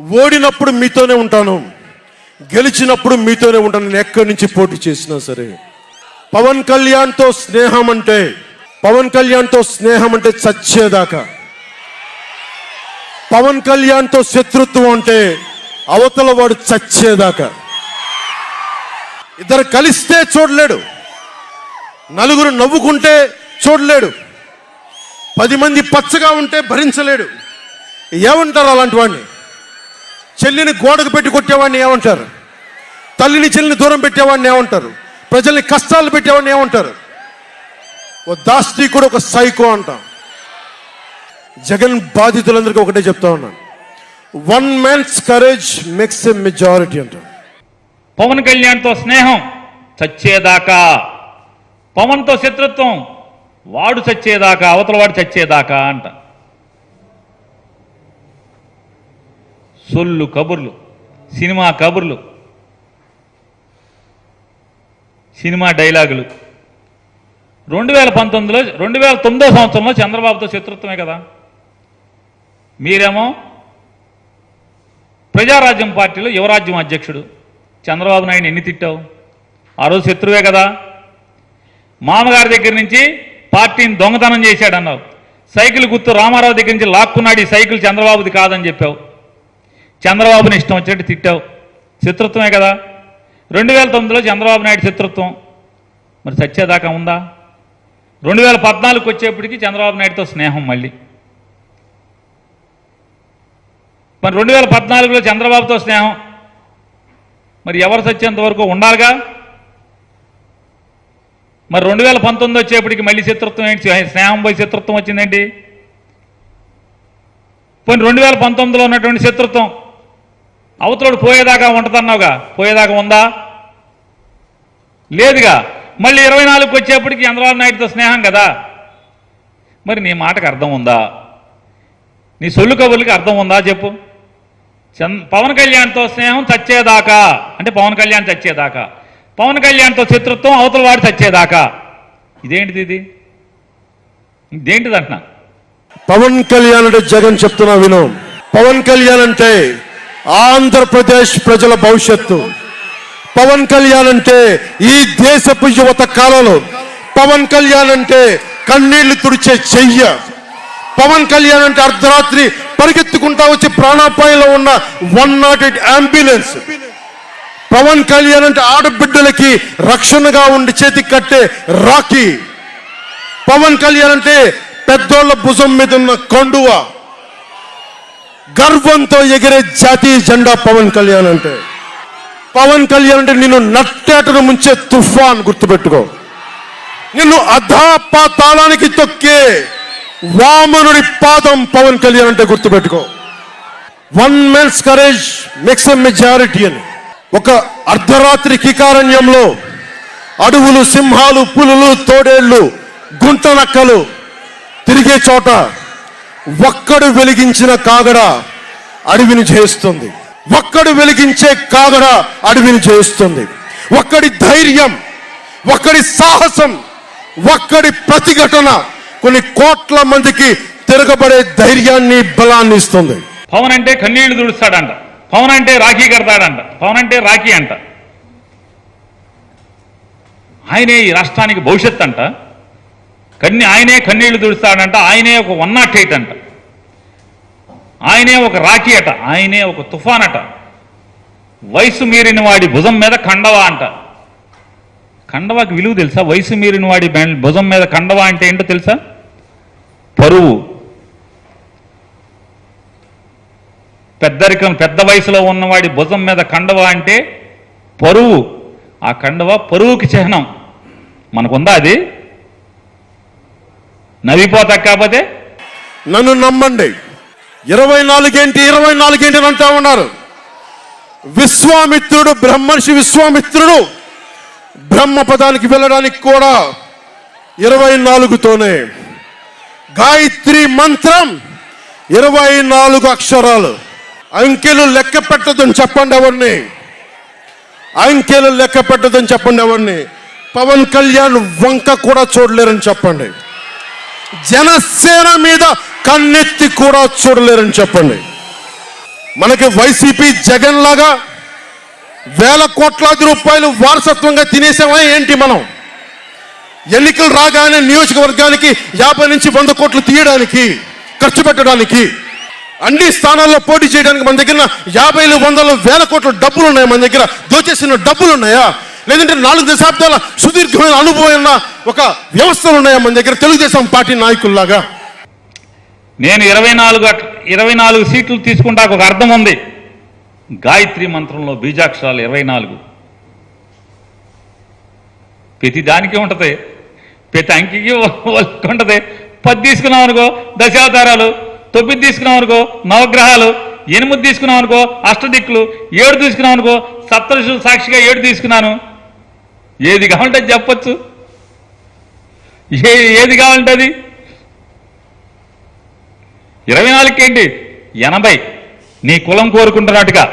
ఓడినప్పుడు మీతోనే ఉంటాను. గెలిచినప్పుడు మీతోనే ఉంటాను. నేను ఎక్కడి నుంచి పోటీ చేసినా సరే. పవన్ కళ్యాణ్తో స్నేహం అంటే పవన్ కళ్యాణ్తో స్నేహం అంటే చచ్చేదాకా. పవన్ కళ్యాణ్తో శత్రుత్వం అంటే అవతల వాడు చచ్చేదాకా. ఇద్దరు కలిస్తే చూడలేడు. నలుగురు నవ్వుకుంటే చూడలేడు. పది మంది పచ్చగా ఉంటే భరించలేడు. ఏమంటారు అలాంటి వాడిని? చెల్లిని గోడకు పెట్టి కొట్టేవాడిని ఏమంటారు? తల్లిని చెల్లిని దూరం పెట్టేవాడిని ఏమంటారు? ప్రజల్ని కష్టాలు పెట్టేవాడిని ఏమంటారు? ఓ దాస్తికుడు ఒక సైకో అంటాం. జగన్ బాధితులందరికీ ఒకటే చెప్తా ఉన్నాను. One man's courage makes a majority అంటాం. పవన్ కళ్యాణ్తో స్నేహం చచ్చేదాకా పవన్తో శత్రుత్వం వాడు చచ్చేదాకా అవతల వాడు చచ్చేదాకా అంట. సొల్లు కబుర్లు సినిమా కబుర్లు సినిమా డైలాగులు. రెండు వేల పంతొమ్మిదిలో రెండు వేల తొమ్మిదో సంవత్సరంలో చంద్రబాబుతో శత్రుత్వమే కదా? మీరేమో ప్రజారాజ్యం పార్టీలో యువరాజ్యం అధ్యక్షుడు. చంద్రబాబు నాయుడు ఎన్ని తిట్టావు? ఆ రోజు శత్రువే కదా? మామగారి దగ్గర నుంచి పార్టీని దొంగతనం చేశాడన్నావు. సైకిల్ గుర్తు రామారావు దగ్గర నుంచి లాక్కున్నాడు ఈ సైకిల్ చంద్రబాబుది కాదని చెప్పావు. చంద్రబాబుని ఇష్టం వచ్చినట్టు తిట్టావు. శత్రుత్వమే కదా. రెండు వేల తొమ్మిదిలో చంద్రబాబు నాయుడు శత్రుత్వం. మరి చచ్చేదాకా ఉందా? రెండు వేల పద్నాలుగుకి వచ్చేప్పటికి చంద్రబాబు నాయుడుతో స్నేహం మళ్ళీ. మరి రెండు వేల పద్నాలుగులో చంద్రబాబుతో స్నేహం. మరి ఎవరు చచ్చేంత వరకు ఉండాలిగా? మరి రెండు వేల పంతొమ్మిది వచ్చేప్పటికి మళ్ళీ శత్రుత్వం ఏంటి? స్నేహం పోయి శత్రుత్వం వచ్చిందేంటి? పోనీ రెండు వేల పంతొమ్మిదిలో ఉన్నటువంటి శత్రుత్వం అవతలడు పోయేదాకా ఉంటుందన్నావుగా? పోయేదాకా ఉందా? లేదుగా. మళ్ళీ ఇరవై నాలుగుకి వచ్చేప్పటికి చంద్రబాబు నాయుడుతో స్నేహం కదా? మరి నీ మాటకు అర్థం ఉందా? నీ సొల్లు కబుర్లకి అర్థం ఉందా చెప్పు? చంద్ పవన్ కళ్యాణ్తో స్నేహం చచ్చేదాకా? అంటే పవన్ కళ్యాణ్ చచ్చేదాకా? పవన్ కళ్యాణ్తో శత్రుత్వం అవతల వాడు చచ్చేదాకా? ఇదేంటిది ఇది? ఇదేంటిది అంటున్నా పవన్ కళ్యాణ్ అంటే జగన్ చెప్తున్నా విను. పవన్ కళ్యాణ్ అంటే ఆంధ్రప్రదేశ్ ప్రజల భవిష్యత్తు. పవన్ కళ్యాణ్ అంటే ఈ దేశపు యువత కాలంలో పవన్ కళ్యాణ్ అంటే కన్నీళ్ళు తుడిచే చెయ్య. పవన్ కళ్యాణ్ అంటే అర్ధరాత్రి పరిగెత్తుకుంటా వచ్చి ప్రాణాపాయంలో ఉన్న one naught eight ambulance Pawan Kalyan అంటే ఆడబిడ్డలకి రక్షణగా ఉండి చేతికి కట్టే రాఖీ. పవన్ కళ్యాణ్ అంటే పెద్దోళ్ళ భుజం మీద ఉన్న కండువ. గర్వంతో ఎగిరే జాతీయ జెండా పవన్ కళ్యాణ్ అంటే. పవన్ కళ్యాణ్ అంటే నిన్ను నట్టేటను ముంచే తుఫాన్ గుర్తుపెట్టుకో. నిన్ను అధాపాతాళానికి తొక్కే వామనుడి పాదం పవన్ కళ్యాణ్ అంటే గుర్తుపెట్టుకో. One men's courage makes a majority అని. ఒక అర్ధరాత్రి కికారణ్యంలో అడవులు సింహాలు పులులు తోడేళ్ళు గుంట నక్కలు తిరిగే చోట ఒక్కడు వెలిగించిన కాగడ అడవిని చేస్తుంది ఒక్కడు వెలిగించే కాగడ అడవిని చేస్తుంది ఒక్కడి ధైర్యం ఒక్కడి సాహసం ఒక్కడి ప్రతిఘటన కొన్ని కోట్ల మందికి తిరగబడే ధైర్యాన్ని బలాన్ని ఇస్తుంది. పవన్ అంటే కన్నీళ్ళు తుడుస్తాడంట పవన్ అంటే రాఖీ కడతాడంట. పవన్ అంటే రాఖీ అంట. ఆయనే ఈ రాష్ట్రానికి భవిష్యత్ అంట. కన్ని ఆయనే కన్నీళ్ళు తుడుస్తాడంట ఆయనే ఒక వన్ నాట్ ఎయిట్ అంట. ఆయనే ఒక రాఖీ అట ఆయనే ఒక తుఫాన్ అట. వయసు మీరిన వాడి భుజం మీద కండవా అంట. కండవాకి విలువ తెలుసా? వయసు మీరిన వాడి భుజం మీద కండవా అంటే ఏంటో తెలుసా? పరువు. పెద్దరికం పెద్ద వయసులో ఉన్నవాడి భుజం మీద కండవ అంటే పరువు. ఆ కండవ పరువుకి చిహ్నం. మనకుందా అది? నవ్విపోతా కాకపోతే? నన్ను నమ్మండి. ఇరవై నాలుగేంటి ఇరవై నాలుగేంటి అని అంటా ఉన్నారు. విశ్వామిత్రుడు బ్రహ్మర్షి విశ్వామిత్రుడు బ్రహ్మ పదానికి వెళ్ళడానికి కూడా ఇరవై నాలుగుతోనే. గాయత్రి మంత్రం ఇరవై నాలుగు అక్షరాలు. అంకెలు లెక్క పెట్టదని చెప్పండి ఎవరిని? అంకెలు లెక్క పెట్టదని చెప్పండి ఎవరిని? పవన్ కళ్యాణ్ వంక కూడా చూడలేరని చెప్పండి. జనసేన మీద కన్నెత్తి కూడా చూడలేరని చెప్పండి. మనకి వైసీపీ జగన్ లాగా వేల కోట్లాది రూపాయలు వారసత్వంగా తినేసామా ఏంటి మనం? ఎన్నికలు రాగానే నియోజకవర్గానికి యాభై నుంచి వంద కోట్లు తీయడానికి ఖర్చు పెట్టడానికి అన్ని స్థానాల్లో పోటీ చేయడానికి మన దగ్గర యాభైలు వందలు వేల కోట్ల డబ్బులు ఉన్నాయి మన దగ్గర. దోచేసిన డబ్బులు ఉన్నాయా? లేదంటే నాలుగు దశాబ్దాల సుదీర్ఘమైన అనుభవం ఉన్న ఒక వ్యవస్థలు ఉన్నాయా మన దగ్గర? తెలుగుదేశం పార్టీ నాయకుల్లాగా. నేను ఇరవై నాలుగు ఇరవై నాలుగు సీట్లు తీసుకుంటా ఒక అర్థం ఉంది. గాయత్రి మంత్రంలో బీజాక్షరాలు ఇరవై నాలుగు. ప్రతి దానికి ఉంటుంది. ప్రతి అంకికి ఉంటుంది. పది తీసుకున్నాం అనుకో దశావతారాలు. తొమ్మిది తీసుకున్నాం అనుకో నవగ్రహాలు. ఎనిమిది తీసుకున్నాం అనుకో అష్టదిక్కులు. ఏడు తీసుకున్నాం అనుకో సప్తరుషులు సాక్షిగా ఏడు తీసుకున్నాను. ఏది కావాలంటే చెప్పచ్చు చెప్పొచ్చు. ఏ ఏది కావాలంటే అది? ఇరవై నాలుగుకి ఏంటి? ఎనభై. నీ కులం కోరుకుంటున్నట్టుగా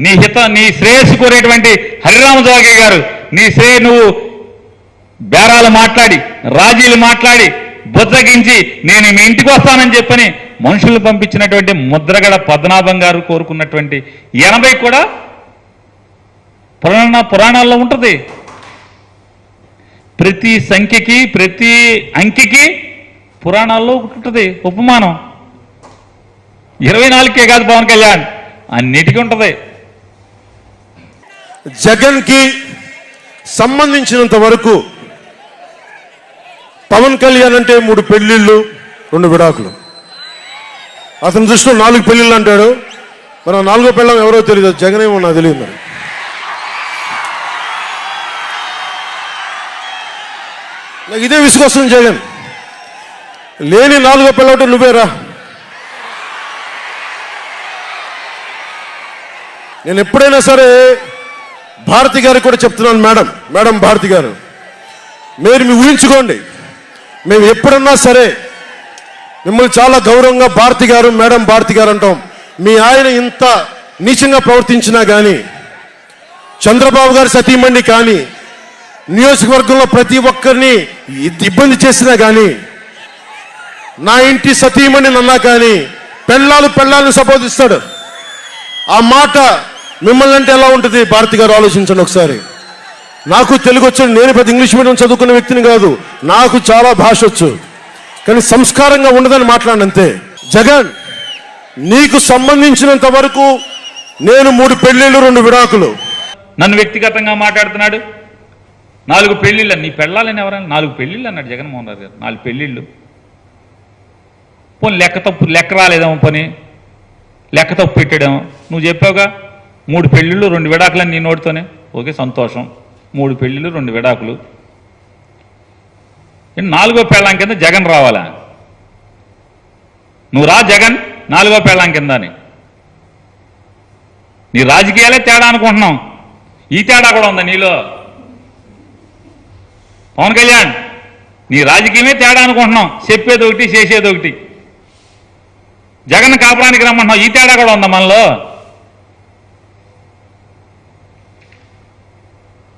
నీ హిత నీ శ్రేయస్సు కోరేటువంటి హరిరామ జోగే గారు నీ శ్రేయ నువ్వు బేరాలు మాట్లాడి రాజీలు మాట్లాడి బుజ్జగించి నేను మీ ఇంటికి వస్తానని చెప్పని మనుషులు పంపించినటువంటి ముద్రగడ పద్మనాభం గారు కోరుకున్నటువంటి ఎనభై కూడా పురాణ పురాణాల్లో ఉంటుంది. ప్రతి సంఖ్యకి ప్రతి అంకికి పురాణాల్లో ఉంటుంది ఉపమానం. ఇరవై నాలుగుకే కాదు పవన్ కళ్యాణ్ అన్నిటికీ ఉంటుంది. జగన్కి సంబంధించినంత వరకు పవన్ కళ్యాణ్ అంటే మూడు పెళ్ళిళ్ళు రెండు విడాకులు. అతని దృష్టిలో నాలుగు పెళ్ళిళ్ళు అంటాడు. మరి నాలుగో పెళ్ళం ఎవరో తెలియదు జగన్ ఏమో నాకు తెలియదు మరి. నాకు ఇదే విసుకొస్తుంది జగన్. లేని నాలుగో పెళ్ళంటే నువ్వేరా? నేను ఎప్పుడైనా సరే భారతి గారికి కూడా చెప్తున్నాను మేడం మేడం భారతి గారు మీరు మీ ఊహించుకోండి మేము ఎప్పుడన్నా సరే మిమ్మల్ని చాలా గౌరవంగా భారతి గారు మేడం భారతి గారు అంటాం. మీ ఆయన ఇంత నీచంగా ప్రవర్తించినా కానీ చంద్రబాబు గారి సతీమణి కానీ నియోజకవర్గంలో ప్రతి ఒక్కరిని ఇబ్బంది చేసినా కానీ నా ఇంటి సతీమణి నన్నా కానీ పెళ్ళాలు పెళ్ళాలను సంబోధిస్తాడు. ఆ మాట మిమ్మల్ని అంటే ఎలా ఉంటుంది? భారతి గారు ఆలోచించండి ఒకసారి. నాకు తెలుగు వచ్చాడు నేను పెద్ద ఇంగ్లీష్ మీడియం చదువుకున్న వ్యక్తిని కాదు నాకు చాలా భాష వచ్చు. కానీ సంస్కారంగా ఉండదని మాట్లాడినంతే. జగన్ నీకు సంబంధించినంత వరకు నేను మూడు పెళ్ళిళ్ళు రెండు విడాకులు. నన్ను వ్యక్తిగతంగా మాట్లాడుతున్నాడు. నాలుగు పెళ్ళిళ్ళు నీ పెళ్ళాలని ఎవరైనా నాలుగు పెళ్ళిళ్ళు అన్నాడు జగన్మోహన్ రావు గారు. నాలుగు పెళ్ళిళ్ళు. పోనీ లెక్క తప్పు లెక్క రాలేదేమో పని. లెక్క తప్పు పెట్టాడేమో. నువ్వు చెప్పావుగా మూడు పెళ్ళిళ్ళు రెండు విడాకులని నీ నోటితోనే. ఓకే సంతోషం. మూడు పెళ్ళిళ్ళు రెండు విడాకులు. నాలుగో పెళ్ళాం కింద జగన్ రావాలా? నువ్వు రా జగన్ నాలుగో పెళ్ళాం కింద అని. నీ రాజకీయాలే తేడా అనుకుంటున్నాం. ఈ తేడా కూడా ఉందా నీలో? పవన్ కళ్యాణ్ నీ రాజకీయమే తేడా అనుకుంటున్నాం. చెప్పేది ఒకటి చేసేది ఒకటి. జగన్ కాపురానికి రమ్మంటున్నాం ఈ తేడా కూడా ఉందా మనలో?